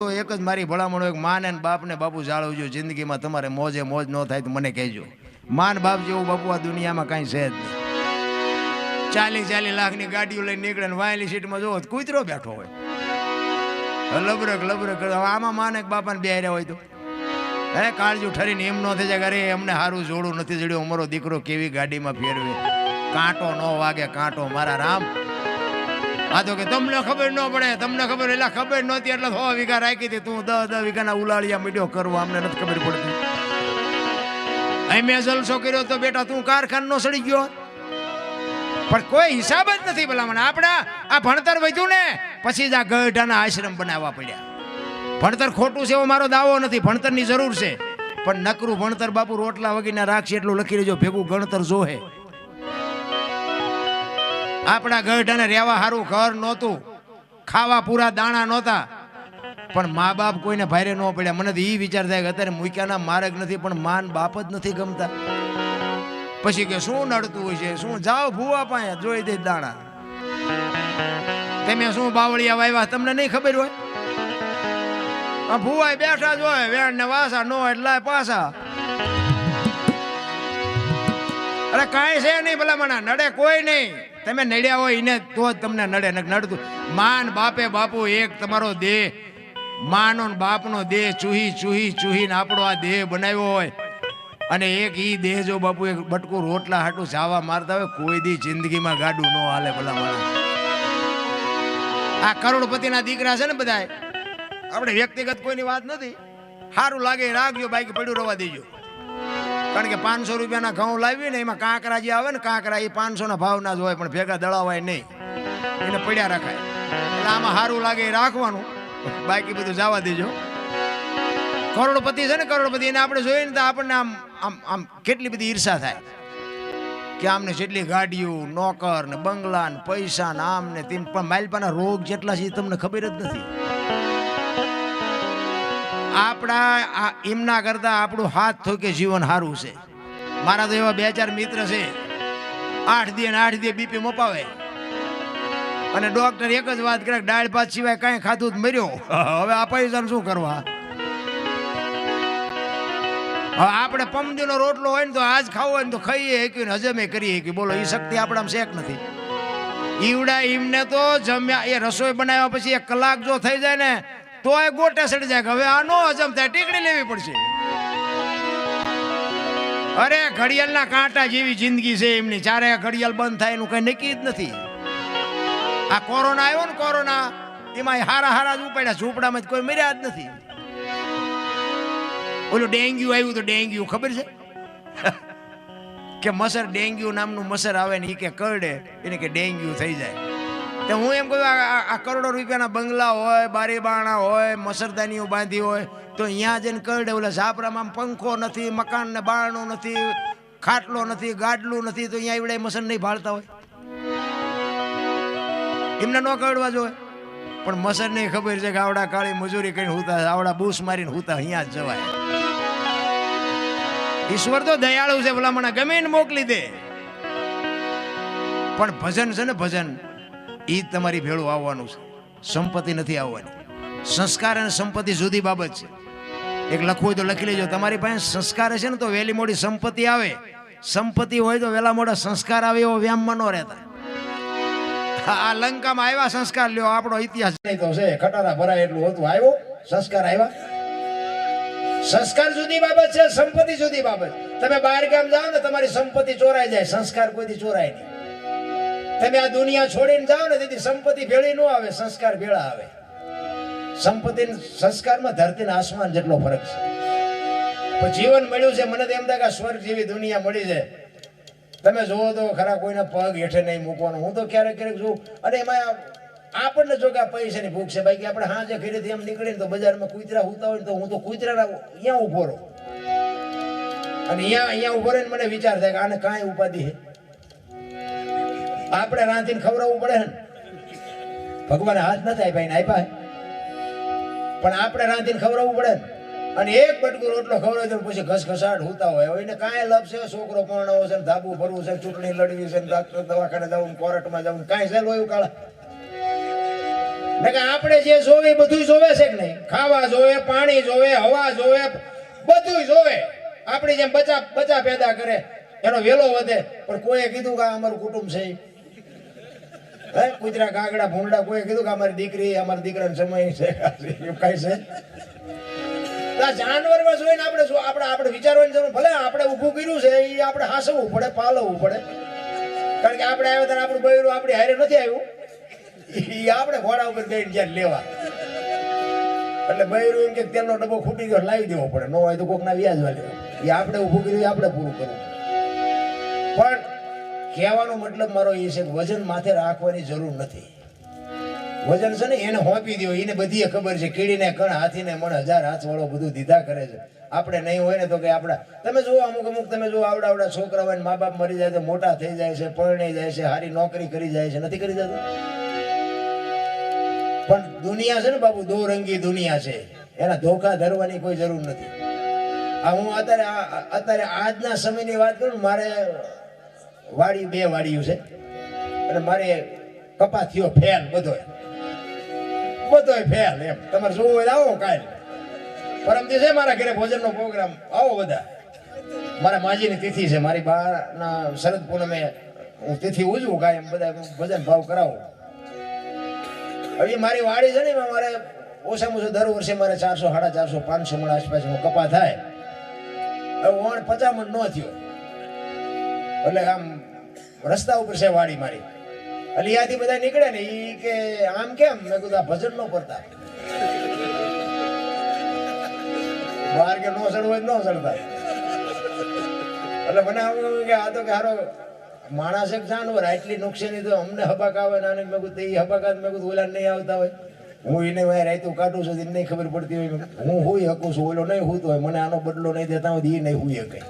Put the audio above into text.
તો એક જ મારી ભલામણ હોય માને ને બાપને બાપુ જાળવજો, જિંદગીમાં તમારે મોજે મોજ ન થાય તો મને કહેજો. માન બાપ જેવું બાપુ આ દુનિયામાં કાંઈ છે જ નહીં. ચાલી ચાલી લાખની ગાડીઓ લઈને નીકળે ને વાયેલી સીટમાં જોવો કૂતરો બેઠો હોય. લબરક લબરક આમાં માને બાપાને બેહાર્યા હોય તો? હે, કાળજુ ઠરીને એમ ન થઈ જાય અરે એમને સારું જોડું નથી જડ્યું, અમારો દીકરો કેવી ગાડીમાં ફેરવે. કાંટો ન વાગે, કાંટો મારા રામ. આ તો કે તમને ખબર ન પડે, તમને ખબર એટલે ખબર નહોતી એટલે સો વીઘા રાખી હતી. તું દસ દસ વીઘાના ઉલાળિયા મીડિયો કરવા અમને નથી ખબર પડતી. અહીં મેં જલસો કર્યો તો બેટા તું કારખાનો સડી ગયો. પણ કોઈ હિસાબ જ નથી ભલામણ. આપણા, આ ભણતર વધ્યું ને, પછી જ આ ગઢાના આશ્રમ બનાવવા પડ્યા. ભણતર ખોટું છે એવો મારો દાવો નથી, ભણતરની જરૂર છે. પણ નકરું ભણતર બાપુ રોટલા વગીને રાખશે એટલું લખી લેજો, ભેગું ગણતર જોહે. આપણા ગઢને રહેવા સારું ઘર નહોતું. ખાવા પૂરા દાણા નહોતા. પણ મા બાપ કોઈને ભારે ન પડ્યા. મને તો એ વિચાર થાય કે અત્યારે મૂક્યાના માર્ગ નથી, પણ માન બાપ જ નથી ગમતા. પછી કે શું નડતું હોય છે? શું? જાઓ ભૂવા પાસે, જોઈ દે દાણા. તમે શું બાવળિયા વાવ્યા તમને નહીં ખબર હોય? આ ભૂવાય બેઠા જ હોય વેણ ને વાસા નો એટલા પાછા. અરે કાંઈ છે નહીં ભલા મને નડે કોઈ નહીં. તમે નડ્યા હોય એને તો જ તમને નડે. નડતું. માન બાપે બાપુ એક તમારો દેહ. માનો બાપનો દેહ ચૂહી ચૂહી ચૂહીને આપણો આ દેહ બનાવ્યો હોય. અને એક ઈ દેહ જો બાપુ એક બટકું રોટલા હાટું ચાવા મારતા હોય, કોઈ દી જિંદગીમાં ગાડું ન હાલે ભલા માણસ. આ કરોડપતિના દીકરા છે ને બધા આપણે વ્યક્તિગત કોઈની વાત નથી. સારું લાગે રાખજો બાઈક પડ્યું રવા દેજો. કારણ કે પાંચસો રૂપિયાના ઘઉં લાવીએ ને એમાં કાંકરા જે આવે ને કાંકરા, એ પાંચસો ના ભાવના જ હોય, પણ ભેગા દળાવાય નહીં. એને પડ્યા રખાય. એટલે આમાં સારું લાગે એ રાખવાનું. બાકી બધું જવા દેજો. કરોડપતિ છે ને, કરોડપતિ, એને આપણે જોઈએ ને તો આપણને આમ આમ આમ કેટલી બધી ઈર્ષા થાય. કે આમને જેટલી ગાડીઓ, નોકર ને બંગલા ને પૈસા ને આમ ને તેમ. પણ માલપાના રોગ જેટલા છે તમને ખબર જ નથી. આપણા એમના કરતા આપણું હાથ થોકે જીવન સારું છે. મારા તો એવા બે ચાર મિત્ર છે. આઠ દી અને આઠ દી બીપી મપાવે. અને ડોક્ટર એક જ વાત કરે કે દાળ ભાત સિવાય કાંઈ ખાધું જ મર્યો. હવે આ પૈસાને શું કરવા? હવે આપણે પમદીનો રોટલો હોય ને તો આજ ખાવો હોય ને તો ખાઈએ એકવીને હજમે કરીએ કે બોલો એ શક્તિ આપણામાં શેક નથી? ઈવડા ઈમને તો જમ્યા, એ રસોઈ બનાવ્યા પછી એક કલાક જો થઈ જાય ને તો એ ગોટે સડી જાય હવે આ નો હજમ થાય ટીકડી લેવી પડશે. અરે, ઘડિયાળના કાંટા જેવી જિંદગી છે એમની. ચારે ઘડિયાળ બંધ થાય એનું કઈ નક્કી જ નથી. આ કોરોના આવ્યો ને કોરોના, એમાં હારા હારા જ ઉપાડ્યા. ઝૂંપડામાં કોઈ મર્યા જ નથી. ઓલું ડેન્ગ્યુ આવ્યું તો ડેન્ગ્યુ, ખબર છે? કે મસર ડેન્ગ્યુ નામનું મસર આવે ને એ કે કરડે, એને કે ડેન્ગ્યુ થઈ જાય. તો હું એમ કહું, આ- કરોડો રૂપિયાના બંગલા હોય બારી બાણા હોય, મસરદાનીઓ બાંધી હોય, તો અહીંયા જઈને કરડે ઓલા ઝાપરામાં પંખો નથી મકાન ને બારણું નથી, ખાટલો નથી, ગાડલું નથી, તો અહીંયા એવડે મસર નહીં ભાળતા હોય. એમને ન કરડવા જોઈએ. પણ મસર નહીં ખબર છે કે આવડા કાળી મજૂરી કરીને હુતા, આવડા બૂસ મારીને હુતા, અહીંયા જ જવાય. ઈશ્વર તો દયાળુ છે, ભલામણા, ગમે ને મોકલી દે. પણ ભજન છે ને ભજન. એ તમારી ભેળું આવવાનું છે. સંપત્તિ નથી આવવાની. સંસ્કાર અને સંપત્તિ જુદી બાબત છે. એક લખવું હોય તો લખી લેજો. તમારી પાસે સંસ્કાર હશે ને તો વહેલી મોડી સંપત્તિ આવે. સંપત્તિ હોય તો વહેલા મોડા સંસ્કાર આવે એવો વ્યામમાં ન રહેતા. આ લંકામાં આવ્યા સંસ્કાર. લ્યો, આપણો ઇતિહાસ તો છે, ખટારા ભરાય એટલું હતું. આવ્યો? સંસ્કાર આવ્યા? સંસ્કાર જુદી બાબત છે, સંપત્તિ જુદી બાબત. તમે બહાર ગામ જાઓ ને, તમારી સંપત્તિ ચોરાઈ જાય. સંસ્કાર કોઈથી ચોરાય નહીં. તમે આ દુનિયા છોડીને જાઓ ને તેથી સંપત્તિ ભેળી ન આવે, સંસ્કાર ભેળા આવે. સંપત્તિ સંસ્કારમાં ધરતી આસમાન જેટલો ફરક છે. પણ જીવન મળ્યું છે, મને તો એમ થાય કે સ્વર્ગ જેવી દુનિયા મળી છે. તમે જોવો તો ખરા કોઈને પગ હેઠે નહીં મૂકવાનું. હું તો ક્યારેક ક્યારેક જોઉં, અને એમાં આપણને જો કે આ પૈસાની ભૂખ છે, બાકી આપણે હાજે ઘરેથી એમ નીકળીને તો બજારમાં કૂતરા હોતા હોય તો હું તો કૂતરાના અહીંયા ઊભો રહું. અને અહીંયા અહીંયા ઊભો રહીને મને વિચાર થાય કે આને કાંઈ ઉપાધિ છે? આપણે રાંધીને ખવડાવવું પડે ને. ભગવાને હાથ નથી આપ્યા, એને આપ્યા પણ આપણે રાંધીને ખવડાવવું પડે ને. અને એક બટકું રોટલો ખવડાવે તો પછી ઘસઘસાટ હોતા હોય. એને કાંઈ લાભ છે, છોકરો પરણાવો છે ધાબુ ભરવું છે, ચૂંટણી લડવી છે ડોક્ટર દવાખાને જવું કોર્ટમાં જવું કાંઈ છે એવું કાળા. આપણે જે જોવે બધું જોવે છે કે નહીં? ખાવા જોવે, પાણી જોવે, હવા જોવે બધું જોવે. આપણી જેમ બચા બચા પેદા કરે. એનો વેલો વધે. પણ કોઈએ કીધું કે આ અમારું કુટુંબ છે હે, કુતરા કાગડા, ભૂંડા કોઈ કીધું કે અમારી દીકરી, અમારા દીકરાનો સમય છે. એવું કઈ છે? આ જાનવરમાં જોઈને આપણે શું, આપણે આપણે વિચારવાની જરૂર, ભલે આપણે ઊભું કર્યું છે એ આપણે હાસવું પડે પાલવવું પડે. કારણ કે આપણે આવ્યા ત્યારે આપણું બૈરું આપણી હારે નથી આવ્યું. એ આપણે ઘોડા ઉપર બેઠ જ્યાં લેવા. એટલે બૈરું એમ કે તેલનો ડબ્બો ખૂટી ગયો, લાવી દેવો પડે. ન હોય તો કોકના વ્યાજ લેવો. એ આપણે ઊભું કર્યું આપણે પૂરું કરવું પણ કહેવાનો મતલબ મારો એ છે કે વજન માથે રાખવાની જરૂર નથી. વજન છે ને એને હોપી દો એને બધી ખબર છે, કીડીને કણ, હાથીને મણ, હજાર હાથ વાળો બધું દીધા કરે છે. આપણે નહીં હોય ને તો કે આપણા તમે જુઓ અમુક અમુક, તમે જુઓ આવડા આવડા છોકરા હોય મા બાપ મરી જાય તો મોટા થઈ જાય છે, પરણી જાય છે સારી નોકરી કરી જાય છે, નથી કરી જતું? પણ દુનિયા છે ને બાબુ દો રંગી દુનિયા છે. એના ધોખા ધરવાની કોઈ જરૂર નથી. આ હું અત્યારે અત્યારે આજના સમયની વાત કરું મારે વાડી બે વાડીઓ છે. અને મારે કપા થયો ફેલ બધોય. બધોય ફેલ એમ. તમારે જોવું હોય આવો કાલ. પરમ દિવસે મારા ઘરે ભોજનનો પ્રોગ્રામ. આવો બધા. મારા માજીની તિથિ છે. મારી બાના શરદ પૂનમે હું તિથિ ઉજવું કાંઈ એમ બધા ભજન ભાવ કરાવું. હવે મારી વાડી છે ને, એમાં મારે ઓછામાં ઓછું દર વર્ષે મારે ચારસો, સાડા ચારસો, પાંચસો મણ હું કપા થાય. હવે ઓણ પચામણ ન થયો. એટલે આમ રસ્તા ઉપર છે વાડી મારી. એટલે ત્યાંથી બધા નીકળે ને ઈ કે આમ કેમ? મેં કીધું, આ ભજન નો પડતા બહાર કે નો ચડવું ન ચડતા. એટલે મને આમ કે આ તો કે હારો માણસ એક જાનવર, આટલી નુકસાની તો અમને હબાક આવે ને મેં કીધું એ હબાકાત મેં કીધું ઓલા નહીં આવતા હોય. હું એને વાય રાયતું કાઢું છું નહીં ખબર પડતી હોય. હું હોઈ શકું છું, ઓલો નહીં હોતો હોય. મને આનો બદલો નહીં દેતા હોય એ નહીં હોઈ શકે.